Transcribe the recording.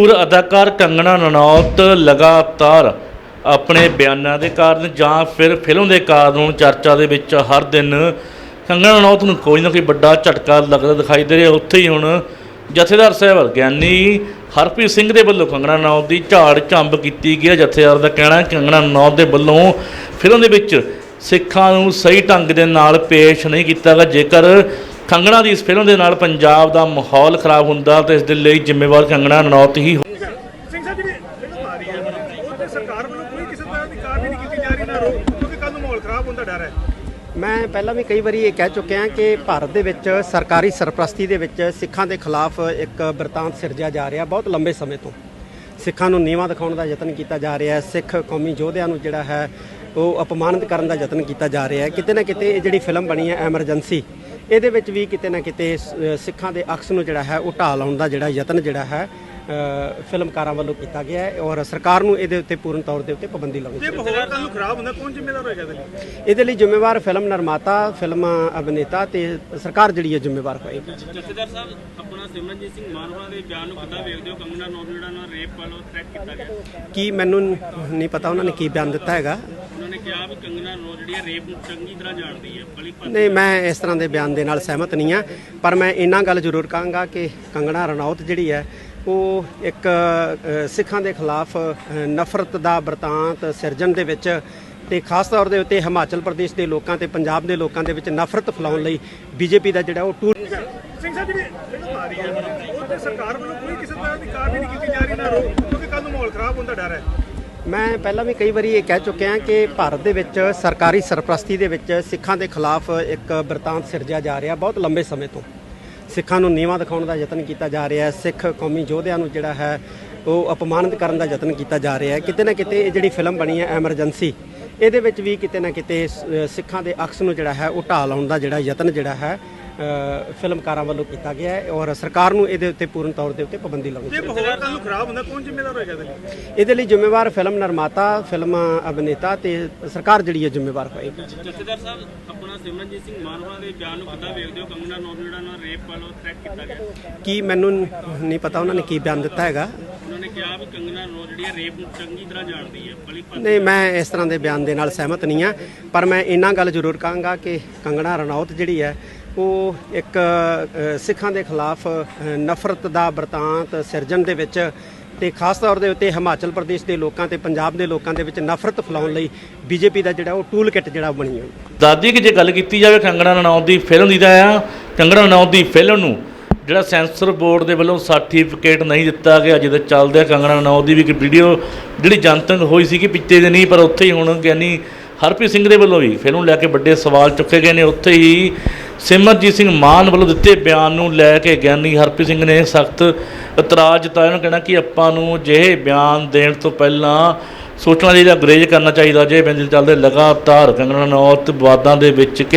ਪੂਰ ਅਦਾਕਾਰ ਕੰਗਣਾ ਨਨੌਤ ਲਗਾਤਾਰ ਆਪਣੇ ਬਿਆਨਾਂ ਦੇ ਕਾਰਨ ਜਾਂ ਫਿਰ ਫਿਲਮ ਦੇ ਕਾਰਨ ਚਰਚਾ ਦੇ ਵਿੱਚ ਹਰ ਦਿਨ ਕੰਗਣਾ ਨਨੌਤ ਨੂੰ ਕੋਈ ਨਾ ਕੋਈ ਵੱਡਾ ਝਟਕਾ ਲੱਗਦਾ ਦਿਖਾਈ ਦੇ ਰਿਹਾ। ਉੱਥੇ ਹੀ ਹੁਣ ਜਥੇਦਾਰ ਸਾਹਿਬ ਗਿਆਨੀ ਹਰਪ੍ਰੀਤ ਸਿੰਘ ਦੇ ਵੱਲੋਂ ਕੰਗਣਾ ਨਨੌਤ ਦੀ ਝਾੜ ਝੰਬ ਕੀਤੀ ਗਈ ਹੈ। ਜਥੇਦਾਰ ਦਾ ਕਹਿਣਾ ਹੈ, ਕੰਗਣਾ ਨਨੌਤ ਦੇ ਵੱਲੋਂ ਫਿਲਮ ਦੇ ਵਿੱਚ ਸਿੱਖਾਂ ਨੂੰ ਸਹੀ ਢੰਗ ਦੇ ਨਾਲ ਪੇਸ਼ ਨਹੀਂ ਕੀਤਾ ਗਿਆ। ਜੇਕਰ ਕੰਗਣਾ ਦੀ ਇਸ ਫਿਲਮ ਦੇ ਨਾਲ ਪੰਜਾਬ ਦਾ ਮਾਹੌਲ ਖਰਾਬ ਹੁੰਦਾ ਤਾਂ ਇਸ ਦੇ ਲਈ ਜ਼ਿੰਮੇਵਾਰ ਕੰਗਣਾ ਰਣੌਤ ਹੀ ਸਿੰਘ ਸਾਹਿਬ ਜਿਹੜੀ ਫਿਲਮ ਆ ਰਹੀ ਹੈ ਉਹ ਤੇ ਸਰਕਾਰ ਵੱਲੋਂ ਕੋਈ ਕਿਸੇ ਤਰ੍ਹਾਂ ਦੀ ਕਾਰਵਾਈ ਨਹੀਂ ਕੀਤੀ ਜਾ ਰਹੀ ਨਾ ਰੋਕ ਕਿਉਂਕਿ ਕੱਲ ਨੂੰ ਮਾਹੌਲ ਖਰਾਬ ਹੋਣ ਦਾ ਡਰ ਹੈ। ਮੈਂ ਪਹਿਲਾਂ ਵੀ ਕਈ ਵਾਰੀ ਇਹ ਕਹਿ ਚੁੱਕਿਆ ਕਿ ਭਾਰਤ ਦੇ ਵਿੱਚ ਸਰਕਾਰੀ ਸਰਪ੍ਰਸਤੀ ਦੇ ਵਿੱਚ ਸਿੱਖਾਂ ਦੇ ਖਿਲਾਫ ਇੱਕ ਬਰਤਾਂਤ ਸਿਰਜਿਆ ਜਾ ਰਿਹਾ ਬਹੁਤ ਲੰਬੇ ਸਮੇਂ ਤੋਂ। ਸਿੱਖਾਂ ਨੂੰ ਨੀਵਾਂ ਦਿਖਾਉਣ ਦਾ ਯਤਨ ਕੀਤਾ ਜਾ ਰਿਹਾ ਹੈ। ਸਿੱਖ ਕੌਮੀ ਯੋਧਿਆਂ ਨੂੰ ਜਿਹੜਾ ਹੈ ਉਹ ਅਪਮਾਨਿਤ ਕਰਨ ਦਾ ਯਤਨ ਕੀਤਾ ਜਾ ਰਿਹਾ ਹੈ। ਕਿਤੇ ਨਾ ਕਿਤੇ ਇਹ ਜਿਹੜੀ ਫਿਲਮ ਬਣੀ ਹੈ ਐਮਰਜੈਂਸੀ ਇਹਦੇ ਵਿੱਚ ਵੀ ਕਿਤੇ ਨਾ ਕਿਤੇ ਸਿੱਖਾਂ ਦੇ ਅਕਸ ਨੂੰ ਜਿਹੜਾ ਹੈ ਉਹ ਢਾਹ ਲਾਉਣ ਦਾ ਜਿਹੜਾ ਯਤਨ ਜਿਹੜਾ ਹੈ ਫਿਲਮਕਾਰਾਂ ਵੱਲੋਂ ਕੀਤਾ ਗਿਆ ਹੈ ਔਰ ਸਰਕਾਰ ਨੂੰ ਇਹਦੇ ਉੱਤੇ ਪੂਰਨ ਤੌਰ ਦੇ ਉੱਤੇ ਪਾਬੰਦੀ ਲਾਉਣੀ ਜੇ ਮਾਹੌਲ ਕੱਲ ਨੂੰ ਖਰਾਬ ਹੁੰਦਾ ਕੌਣ ਜ਼ਿੰਮੇਵਾਰ ਹੋਏਗਾ ਇਹਦੇ ਲਈ? ਇਹਦੇ ਲਈ ਜ਼ਿੰਮੇਵਾਰ ਫਿਲਮ ਨਿਰਮਾਤਾ ਫਿਲਮ ਅਭਿਨੇਤਾ ਤੇ ਸਰਕਾਰ ਜਿਹੜੀ ਹੈ ਜ਼ਿੰਮੇਵਾਰ ਹੋਏਗੀ। ਜਥੇਦਾਰ ਸਾਹਿਬ ਆਪਣਾ ਸਿਮਰਨਜੀਤ ਸਿੰਘ ਮਾਨ ਹੋਣਾ ਦੇ ਬਿਆਨ ਨੂੰ ਕਿੱਦਾਂ ਵੇਖਦੇ ਹੋ ਕੰਗਨਾ ਨੌਨ ਜਿਹੜਾ ਨਾਲ ਰੇਪ ਵਾਲੋ ਥ੍ਰੈਟ ਕੀਤਾ ਗਿਆ। ਕੀ ਮੈਨੂੰ ਨਹੀਂ ਪਤਾ ਉਹਨਾਂ ਨੇ ਕੀ ਬਿਆਨ ਦਿੱਤਾ ਹੈਗਾ? ਉਹਨਾਂ ਨੇ ਕਿਹਾ ਵੀ ਕੰਗਨਾ ਨੌ ਜਿਹੜੀ ਹੈ ਰੇਪ ਨੂੰ ਚੰਗੀ ਤਰ੍ਹਾਂ ਜਾਣਦੀ ਹੈ ਬਲੀ ਪਰ ਨਹੀਂ ਮੈਂ ਇਸ ਤਰ੍ਹਾਂ ਦੇ ਬਿਆਨ ਦੇ ਨਾਲ ਸਹਿਮਤ ਨਹੀਂ ਆ ਪਰ ਮੈਂ ਇੰਨਾ ਗੱਲ ਜ਼ਰੂਰ ਕਹਾਂਗਾ ਕਿ ਕੰਗਣਾ ਰਣੌਤ ਜਿਹੜੀ ਹੈ ਉਹ ਇੱਕ ਸਿੱਖਾਂ ਦੇ ਖਿਲਾਫ ਨਫ਼ਰਤ ਦਾ ਬਰਤਾਂਤ ਸਿਰਜਣ ਦੇ ਵਿੱਚ ਤੇ ਖਾਸ ਤੌਰ ਦੇ ਉੱਤੇ ਹਿਮਾਚਲ ਪ੍ਰਦੇਸ਼ ਦੇ ਲੋਕਾਂ ਤੇ ਪੰਜਾਬ ਦੇ ਲੋਕਾਂ ਦੇ ਵਿੱਚ ਨਫ਼ਰਤ ਫੈਲਾਉਣ ਲਈ ਬੀਜੇਪੀ ਦਾ ਜਿਹੜਾ ਉਹ ਟੂਲ ਸਿੰਘ ਸਾਹਿਬ ਜਿਹੜੀ ਫਿਲਮ ਆ ਰਹੀ ਹੈ ਉਹ ਤੇ ਸਰਕਾਰ ਵੱਲੋਂ ਕੋਈ ਕਿਸੇ ਤਰ੍ਹਾਂ ਦੀ ਕਾਰਵਾਈ ਨਹੀਂ ਕੀਤੀ ਜਾ ਰਹੀ ਨਾ ਰੋਕ ਕਿਉਂਕਿ ਕੱਲ ਨੂੰ ਮਾਹੌਲ ਖਰਾਬ ਹੋਣ ਦਾ ਡਰ ਹੈ। ਮੈਂ ਪਹਿਲਾਂ ਵੀ ਕਈ ਵਾਰੀ ਇਹ ਕਹਿ ਚੁੱਕਿਆ ਕਿ ਭਾਰਤ ਦੇ ਵਿੱਚ ਸਰਕਾਰੀ ਸਰਪ੍ਰਸਤੀ ਦੇ ਵਿੱਚ ਸਿੱਖਾਂ ਦੇ ਖਿਲਾਫ ਇੱਕ ਬਰਤਾਂਤ ਸਿਰਜਿਆ ਜਾ ਰਿਹਾ ਬਹੁਤ ਲੰਬੇ ਸਮੇਂ ਤੋਂ। ਸਿੱਖਾਂ ਨੂੰ ਨੀਵਾਂ ਦਿਖਾਉਣ ਦਾ ਯਤਨ ਕੀਤਾ ਜਾ ਰਿਹਾ ਹੈ। ਸਿੱਖ ਕੌਮੀ ਯੋਧਿਆਂ ਨੂੰ ਜਿਹੜਾ ਹੈ, ਉਹ ਅਪਮਾਨਿਤ ਕਰਨ ਦਾ ਯਤਨ ਕੀਤਾ ਜਾ ਰਿਹਾ ਹੈ। ਕਿਤੇ ਨਾ ਕਿਤੇ ਇਹ ਜਿਹੜੀ ਫਿਲਮ ਬਣੀ ਹੈ, ਐਮਰਜੈਂਸੀ, ਇਹਦੇ ਵਿੱਚ ਵੀ ਕਿਤੇ ਨਾ ਕਿਤੇ ਸਿੱਖਾਂ ਦੇ ਅਕਸ ਨੂੰ ਜਿਹੜਾ ਹੈ, ਉਹ ਢਾਹ ਲਾਉਣ ਦਾ ਜਿਹੜਾ ਯਤਨ ਜਿਹੜਾ ਹੈ ਫਿਲਮਕਾਰਾਂ ਵੱਲੋਂ ਕੀਤਾ ਗਿਆ ਹੈ ਔਰ ਸਰਕਾਰ ਨੂੰ ਇਹਦੇ ਉੱਤੇ ਪੂਰਨ ਤੌਰ ਦੇ ਉੱਤੇ ਪਾਬੰਦੀ ਲਾਉਣੀ ਜੇ ਮਾਹੌਲ ਕੱਲ ਨੂੰ ਖਰਾਬ ਹੁੰਦਾ ਕੌਣ ਜ਼ਿੰਮੇਵਾਰ ਹੋਏਗਾ ਇਹਦੇ ਲਈ? ਇਹਦੇ ਲਈ ਜ਼ਿੰਮੇਵਾਰ ਫਿਲਮ ਨਿਰਮਾਤਾ ਫਿਲਮ ਅਭਿਨੇਤਾ ਤੇ ਸਰਕਾਰ ਜਿਹੜੀ ਹੈ ਜ਼ਿੰਮੇਵਾਰ ਹੋਏਗੀ। ਜਥੇਦਾਰ ਸਾਹਿਬ ਆਪਣਾ ਸਿਮਰਨਜੀਤ ਸਿੰਘ ਮਾਨ ਹੋਣਾ ਦੇ ਬਿਆਨ ਨੂੰ ਕਿੱਦਾਂ ਵੇਖਦੇ ਹੋ? ਕੰਗਨਾ ਨੌਨ ਜਿਹੜਾ ਨਾਲ ਰੇਪ ਵਾਲੋ ਥ੍ਰੈਟ ਕੀਤਾ ਗਿਆ। ਕੀ ਮੈਨੂੰ ਨਹੀਂ ਪਤਾ ਉਹਨਾਂ ਨੇ ਕੀ ਬਿਆਨ ਦਿੱਤਾ ਹੈਗਾ। ਉਹਨਾਂ ਨੇ ਕਿਹਾ ਵੀ ਕੰਗਨਾ ਨੌ ਜਿਹੜੀ ਹੈ ਰੇਪ ਨੂੰ ਚੰਗੀ ਤਰ੍ਹਾਂ ਜਾਣਦੀ ਹੈ ਬਲੀ ਪਰ ਨਹੀਂ ਮੈਂ ਇਸ ਤਰ੍ਹਾਂ ਦੇ ਬਿਆਨ ਦੇ ਨਾਲ ਸਹਿਮਤ ਨਹੀਂ ਆ ਪਰ ਮੈਂ ਇੰਨਾ ਗੱਲ ਜ਼ਰੂਰ ਕਹਾਂਗਾ ਕਿ ਕੰਗਣਾ ਰਣੌਤ ਜਿਹੜੀ ਹੈ ਉਹ ਇੱਕ ਸਿੱਖਾਂ ਦੇ ਖਿਲਾਫ ਨਫ਼ਰਤ ਦਾ ਬਰਤਾਂਤ ਸਿਰਜਣ ਦੇ ਵਿੱਚ ਤੇ ਖਾਸ ਤੌਰ ਦੇ ਉੱਤੇ ਹਿਮਾਚਲ ਪ੍ਰਦੇਸ਼ ਦੇ ਲੋਕਾਂ ਤੇ ਪੰਜਾਬ ਦੇ ਲੋਕਾਂ ਦੇ ਵਿੱਚ ਨਫ਼ਰਤ ਫੈਲਾਉਣ ਲਈ ਬੀਜੇਪੀ ਦਾ ਜਿਹੜਾ ਉਹ ਟੂਲ ਕਿੱਟ ਜਿਹੜਾ ਬਣੀ ਹੋਈ ਦਾਦੀ ਕਿ ਜੇ ਗੱਲ ਕੀਤੀ ਜਾਵੇ ਕੰਗਣਾ ਰਣੌਤ ਦੀ ਫਿਲਮ ਦੀ ਤਾਂ ਆ, ਕੰਗਣਾ ਰਣੌਤ ਦੀ ਫਿਲਮ ਨੂੰ ਜਿਹੜਾ ਸੈਂਸਰ ਬੋਰਡ ਦੇ ਵੱਲੋਂ ਸਰਟੀਫਿਕੇਟ ਨਹੀਂ ਦਿੱਤਾ ਗਿਆ, ਜਿਹਦੇ ਚੱਲਦੇ ਆ ਕੰਗਣਾ ਰਣੌਤ ਦੀ ਵੀ ਇੱਕ ਵੀਡੀਓ ਜਿਹੜੀ ਜਨਤਕ ਹੋਈ ਸੀ ਕਿ ਪਿੱਛੇ ਦੇ ਨਹੀਂ, ਪਰ ਉੱਥੇ ਹੀ ਹੁਣ ਗਿਆਨੀ ਹਰਪ੍ਰੀਤ ਸਿੰਘ ਦੇ ਵੱਲੋਂ ਵੀ ਫਿਲਮ ਨੂੰ ਲੈ ਕੇ ਵੱਡੇ ਸਵਾਲ ਚੁੱਕੇ ਗਏ ਨੇ। ਉੱਥੇ ਹੀ ਸਿਮਰਜੀਤ ਸਿੰਘ ਮਾਨ ਵੱਲੋਂ ਦਿੱਤੇ ਬਿਆਨ ਨੂੰ ਲੈ ਕੇ ਗਿਆਨੀ ਹਰਪ੍ਰੀਤ ਸਿੰਘ ਨੇ ਸਖਤ ਇਤਰਾਜ਼ ਜਤਾਇਆ। ਉਹਨਾਂ ਕਹਿਣਾ ਕਿ ਆਪਾਂ ਨੂੰ ਜਿਹੇ ਬਿਆਨ ਦੇਣ ਤੋਂ ਪਹਿਲਾਂ ਸੋਚਣਾ ਚਾਹੀਦਾ, ਗਰੇਜ ਕਰਨਾ ਚਾਹੀਦਾ ਜੇ ਬੰਦੇ ਚੱਲਦੇ ਲਗਾਤਾਰ ਕੰਗਣਾ ਰਣੌਤ ਵਿਵਾਦਾਂ ਦੇ ਵਿੱਚ ਘਿਰ